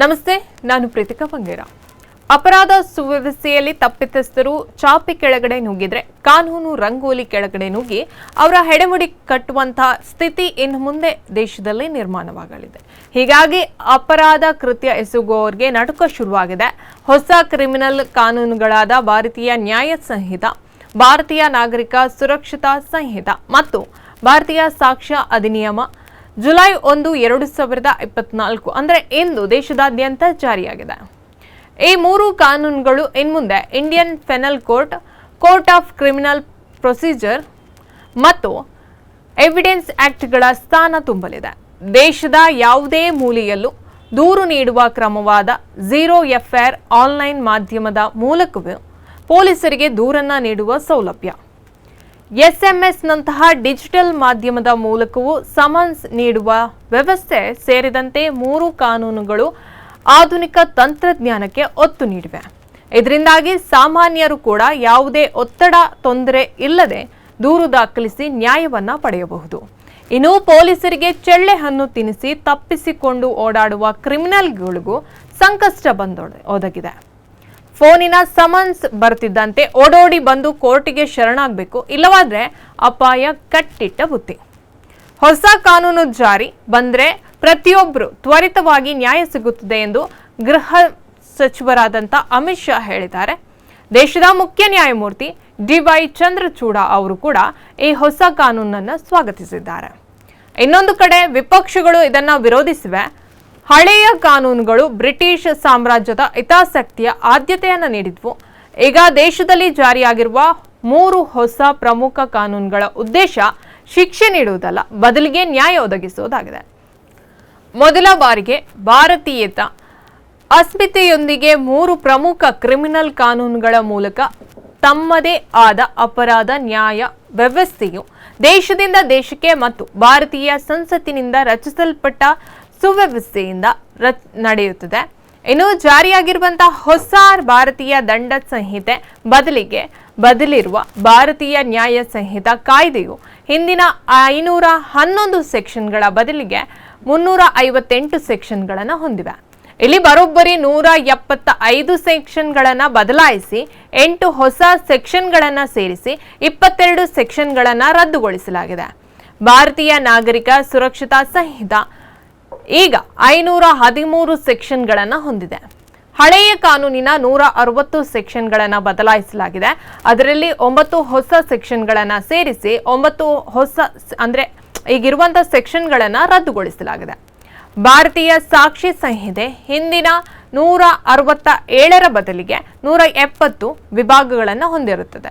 ನಮಸ್ತೆ, ನಾನು ಪ್ರೀತಿಕಾ ಬಂಗೇರ. ಅಪರಾಧ ಸುವ್ಯವಸ್ಥೆಯಲ್ಲಿ ತಪ್ಪಿತಸ್ಥರು ಚಾಪಿ ಕೆಳಗಡೆ ನುಗ್ಗಿದ್ರೆ, ಕಾನೂನು ರಂಗೋಲಿ ಕೆಳಗಡೆ ನುಗ್ಗಿ ಅವರ ಹೆಡೆಮುಡಿ ಕಟ್ಟುವಂತಹ ಸ್ಥಿತಿ ಇನ್ನು ಮುಂದೆ ದೇಶದಲ್ಲಿ ನಿರ್ಮಾಣವಾಗಲಿದೆ. ಹೀಗಾಗಿ ಅಪರಾಧ ಕೃತ್ಯ ಎಸಗುವವರಿಗೆ ನಡುಕ ಶುರುವಾಗಿದೆ. ಹೊಸ ಕ್ರಿಮಿನಲ್ ಕಾನೂನುಗಳಾದ ಭಾರತೀಯ ನ್ಯಾಯ ಸಂಹಿತ, ಭಾರತೀಯ ನಾಗರಿಕ ಸುರಕ್ಷತಾ ಸಂಹಿತ ಮತ್ತು ಭಾರತೀಯ ಸಾಕ್ಷ್ಯ ಅಧಿನಿಯಮ ಜುಲೈ ಒಂದು, ಎರಡು ಸಾವಿರದ ಇಪ್ಪತ್ನಾಲ್ಕು, ಅಂದರೆ ಇಂದು ದೇಶದಾದ್ಯಂತ ಜಾರಿಯಾಗಿದೆ. ಈ ಮೂರು ಕಾನೂನುಗಳು ಇನ್ಮುಂದೆ Indian penal court court of criminal procedure ಮತ್ತು ಎವಿಡೆನ್ಸ್ ಆ್ಯಕ್ಟ್ಗಳ ಸ್ಥಾನ ತುಂಬಲಿದೆ. ದೇಶದ ಯಾವುದೇ ಮೂಲೆಯಲ್ಲೂ ದೂರು ನೀಡುವ ಕ್ರಮವಾದ ಝೀರೋ ಎಫ್ಐಆರ್ ಆನ್ಲೈನ್ ಮಾಧ್ಯಮದ ಮೂಲಕವೂ ಪೊಲೀಸರಿಗೆ ದೂರನ್ನು ನೀಡುವ ಸೌಲಭ್ಯ. ಎಸ್ಎಂಎಸ್ನಂತಹ ಡಿಜಿಟಲ್ ಮಾಧ್ಯಮದ ಮೂಲಕವೂ ಸಮನ್ಸ್ ನೀಡುವ ವ್ಯವಸ್ಥೆ ಸೇರಿದಂತೆ ಮೂರು ಕಾನೂನುಗಳು ಆಧುನಿಕ ತಂತ್ರಜ್ಞಾನಕ್ಕೆ ಒತ್ತು ನೀಡಿವೆ. ಇದರಿಂದಾಗಿ ಸಾಮಾನ್ಯರು ಕೂಡ ಯಾವುದೇ ಒತ್ತಡ, ತೊಂದರೆ ಇಲ್ಲದೆ ದೂರು ದಾಖಲಿಸಿ ನ್ಯಾಯವನ್ನ ಪಡೆಯಬಹುದು. ಇನ್ನು ಪೊಲೀಸರಿಗೆ ಚೆಳ್ಳೆ ಹಣ್ಣು ತಿನ್ನಿಸಿ ತಪ್ಪಿಸಿಕೊಂಡು ಓಡಾಡುವ ಕ್ರಿಮಿನಲ್ಗಳಿಗೂ ಸಂಕಷ್ಟ ಬಂದೊಡ ಒದಗಿದೆ ಫೋನಿನ ಸಮನ್ಸ್ ಬರ್ತಿದ್ದಂತೆ ಓಡೋಡಿ ಬಂದು ಕೋರ್ಟಿಗೆ ಶರಣಾಗಬೇಕು, ಇಲ್ಲವಾದ್ರೆ ಅಪಾಯ ಕಟ್ಟಿಟ್ಟ ಬುತ್ತಿ. ಹೊಸ ಕಾನೂನು ಜಾರಿ ಬಂದ್ರೆ ಪ್ರತಿಯೊಬ್ಬರು ತ್ವರಿತವಾಗಿ ನ್ಯಾಯ ಸಿಗುತ್ತದೆ ಎಂದು ಗೃಹ ಸಚಿವರಾದಂಥ ಅಮಿತ್ ಶಾ ಹೇಳಿದ್ದಾರೆ. ದೇಶದ ಮುಖ್ಯ ನ್ಯಾಯಮೂರ್ತಿ ಡಿವೈ ಚಂದ್ರಚೂಡ ಅವರು ಕೂಡ ಈ ಹೊಸ ಕಾನೂನನ್ನು ಸ್ವಾಗತಿಸಿದ್ದಾರೆ. ಇನ್ನೊಂದು ಕಡೆ ವಿಪಕ್ಷಗಳು ಇದನ್ನ ವಿರೋಧಿಸಿವೆ. ಹಳೆಯ ಕಾನೂನುಗಳು ಬ್ರಿಟಿಷ್ ಸಾಮ್ರಾಜ್ಯದ ಹಿತಾಸಕ್ತಿಯ ಆದ್ಯತೆಯನ್ನು ನೀಡಿದ್ವು. ಈಗ ದೇಶದಲ್ಲಿ ಜಾರಿಯಾಗಿರುವ ಮೂರು ಹೊಸ ಪ್ರಮುಖ ಕಾನೂನುಗಳ ಉದ್ದೇಶ ಶಿಕ್ಷೆ ನೀಡುವುದಲ್ಲ, ಬದಲಿಗೆ ನ್ಯಾಯ ಒದಗಿಸುವುದಾಗಿದೆ. ಮೊದಲ ಬಾರಿಗೆ ಭಾರತೀಯತ ಅಸ್ಮಿತೆಯೊಂದಿಗೆ ಮೂರು ಪ್ರಮುಖ ಕ್ರಿಮಿನಲ್ ಕಾನೂನುಗಳ ಮೂಲಕ ತಮ್ಮದೇ ಆದ ಅಪರಾಧ ನ್ಯಾಯ ವ್ಯವಸ್ಥೆಯು ದೇಶದಿಂದ ದೇಶಕ್ಕೆ ಮತ್ತು ಭಾರತೀಯ ಸಂಸತ್ತಿನಿಂದ ರಚಿಸಲ್ಪಟ್ಟ ಸುವ್ಯವಸ್ಥೆಯಿಂದ ನಡೆಯುತ್ತಿದೆ. ಇನ್ನು ಜಾರಿಯಾಗಿರುವಂತಹ ಹೊಸ ಭಾರತೀಯ ದಂಡ ಸಂಹಿತೆ ಬದಲಿಗೆ ಬದಲಿರುವ ಭಾರತೀಯ ನ್ಯಾಯ ಸಂಹಿತ ಕಾಯ್ದೆಯು ಹಿಂದಿನ ಐನೂರ ಹನ್ನೊಂದು ಸೆಕ್ಷನ್ಗಳ ಬದಲಿಗೆ ಮುನ್ನೂರ ಐವತ್ತೆಂಟು ಸೆಕ್ಷನ್ಗಳನ್ನು ಹೊಂದಿವೆ. ಇಲ್ಲಿ ಬರೋಬ್ಬರಿ ನೂರ ಎಪ್ಪತ್ತ ಐದು ಸೆಕ್ಷನ್ಗಳನ್ನು ಬದಲಾಯಿಸಿ ಎಂಟು ಹೊಸ ಸೆಕ್ಷನ್ಗಳನ್ನು ಸೇರಿಸಿ ಇಪ್ಪತ್ತೆರಡು ಸೆಕ್ಷನ್ಗಳನ್ನು ರದ್ದುಗೊಳಿಸಲಾಗಿದೆ. ಭಾರತೀಯ ನಾಗರಿಕ ಸುರಕ್ಷತಾ ಸಂಹಿತ ಈಗ ಐನೂರ ಹದಿಮೂರು ಸೆಕ್ಷನ್ಗಳನ್ನು ಹೊಂದಿದೆ. ಹಳೆಯ ಕಾನೂನಿನ ನೂರ ಅರವತ್ತು ಸೆಕ್ಷನ್ಗಳನ್ನು ಬದಲಾಯಿಸಲಾಗಿದೆ. ಅದರಲ್ಲಿ ಒಂಬತ್ತು ಹೊಸ ಸೆಕ್ಷನ್ಗಳನ್ನು ಸೇರಿಸಿ ಒಂಬತ್ತು ಹೊಸ ಅಂದರೆ ಈಗಿರುವಂಥ ಸೆಕ್ಷನ್ಗಳನ್ನು ರದ್ದುಗೊಳಿಸಲಾಗಿದೆ. ಭಾರತೀಯ ಸಾಕ್ಷಿ ಸಂಹಿತೆ ಹಿಂದಿನ ನೂರ ಅರವತ್ತ ಏಳರ ಬದಲಿಗೆ ನೂರ ಎಪ್ಪತ್ತು ವಿಭಾಗಗಳನ್ನು ಹೊಂದಿರುತ್ತದೆ.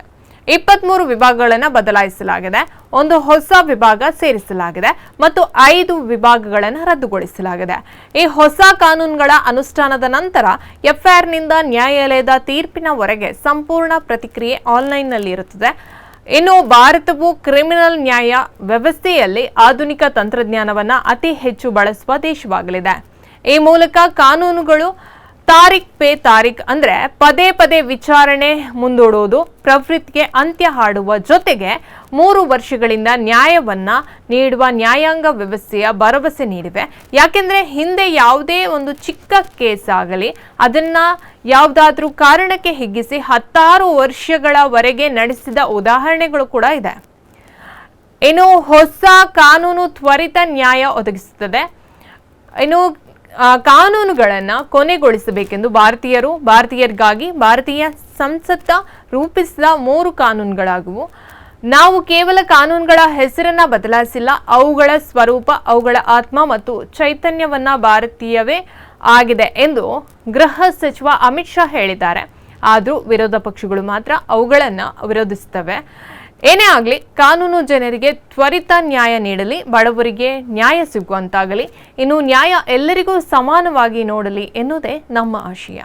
ಇಪ್ಪತ್ಮೂರು ವಿಭಾಗಗಳನ್ನು ಬದಲಾಯಿಸಲಾಗಿದೆ. ಒಂದು ಹೊಸ ವಿಭಾಗ ಸೇರಿಸಲಾಗಿದೆ ಮತ್ತು ಐದು ವಿಭಾಗಗಳನ್ನು ರದ್ದುಗೊಳಿಸಲಾಗಿದೆ. ಈ ಹೊಸ ಕಾನೂನುಗಳ ಅನುಷ್ಠಾನದ ನಂತರ ಎಫ್ಐಆರ್ನಿಂದ ನ್ಯಾಯಾಲಯದ ತೀರ್ಪಿನವರೆಗೆ ಸಂಪೂರ್ಣ ಪ್ರತಿಕ್ರಿಯೆ ಆನ್ಲೈನ್ನಲ್ಲಿ ಇರುತ್ತದೆ. ಇನ್ನು ಭಾರತವು ಕ್ರಿಮಿನಲ್ ನ್ಯಾಯ ವ್ಯವಸ್ಥೆಯಲ್ಲಿ ಆಧುನಿಕ ತಂತ್ರಜ್ಞಾನವನ್ನು ಅತಿ ಹೆಚ್ಚು ಬಳಸುವ ದೇಶವಾಗಲಿದೆ. ಈ ಮೂಲಕ ಕಾನೂನುಗಳು ತಾರೀಕ್ ಪೇ ತಾರೀಖ್ ಅಂದ್ರೆ ಪದೇ ಪದೇ ವಿಚಾರಣೆ ಮುಂದೂಡುವುದು ಪ್ರವೃತ್ತಿಗೆ ಅಂತ್ಯ ಹಾಡುವ ಜೊತೆಗೆ ಮೂರು ವರ್ಷಗಳಿಂದ ನ್ಯಾಯವನ್ನ ನೀಡುವ ನ್ಯಾಯಾಂಗ ವ್ಯವಸ್ಥೆಯ ಭರವಸೆ ನೀಡಿವೆ. ಯಾಕೆಂದ್ರೆ ಹಿಂದೆ ಯಾವುದೇ ಒಂದು ಚಿಕ್ಕ ಕೇಸ್ ಆಗಲಿ ಅದನ್ನ ಯಾವುದಾದ್ರೂ ಕಾರಣಕ್ಕೆ ಹಿಗ್ಗಿಸಿ ಹತ್ತಾರು ವರ್ಷಗಳವರೆಗೆ ನಡೆಸಿದ ಉದಾಹರಣೆಗಳು ಕೂಡ ಇದೆ. ಇನ್ನು ಹೊಸ ಕಾನೂನು ತ್ವರಿತ ನ್ಯಾಯ ಒದಗಿಸುತ್ತದೆ. ಇನ್ನು ಕಾನೂನುಗಳನ್ನು ಕೊನೆಗೊಳಿಸಬೇಕೆಂದು ಭಾರತೀಯರು ಭಾರತೀಯರಿಗಾಗಿ ಭಾರತೀಯ ಸಂಸತ್ತ ರೂಪಿಸಿದ ಮೂರು ಕಾನೂನುಗಳಾಗುವು. ನಾವು ಕೇವಲ ಕಾನೂನುಗಳ ಹೆಸರನ್ನ ಬದಲಾಯಿಸಿಲ್ಲ, ಅವುಗಳ ಸ್ವರೂಪ, ಅವುಗಳ ಆತ್ಮ ಮತ್ತು ಚೈತನ್ಯವನ್ನ ಭಾರತೀಯವೇ ಆಗಿದೆ ಎಂದು ಗೃಹ ಸಚಿವ ಅಮಿತ್ ಶಾ ಹೇಳಿದ್ದಾರೆ. ಆದರೂ ವಿರೋಧ ಪಕ್ಷಗಳು ಮಾತ್ರ ಅವುಗಳನ್ನು ವಿರೋಧಿಸುತ್ತವೆ. ಏನೇ ಆಗಲಿ, ಕಾನೂನು ಜನರಿಗೆ ತ್ವರಿತ ನ್ಯಾಯ ನೀಡಲಿ, ಬಡವರಿಗೆ ನ್ಯಾಯ ಸಿಗುವಂತಾಗಲಿ, ಇನ್ನು ನ್ಯಾಯ ಎಲ್ಲರಿಗೂ ಸಮಾನವಾಗಿ ನೋಡಲಿ ಎನ್ನುವುದೇ ನಮ್ಮ ಆಶಯ.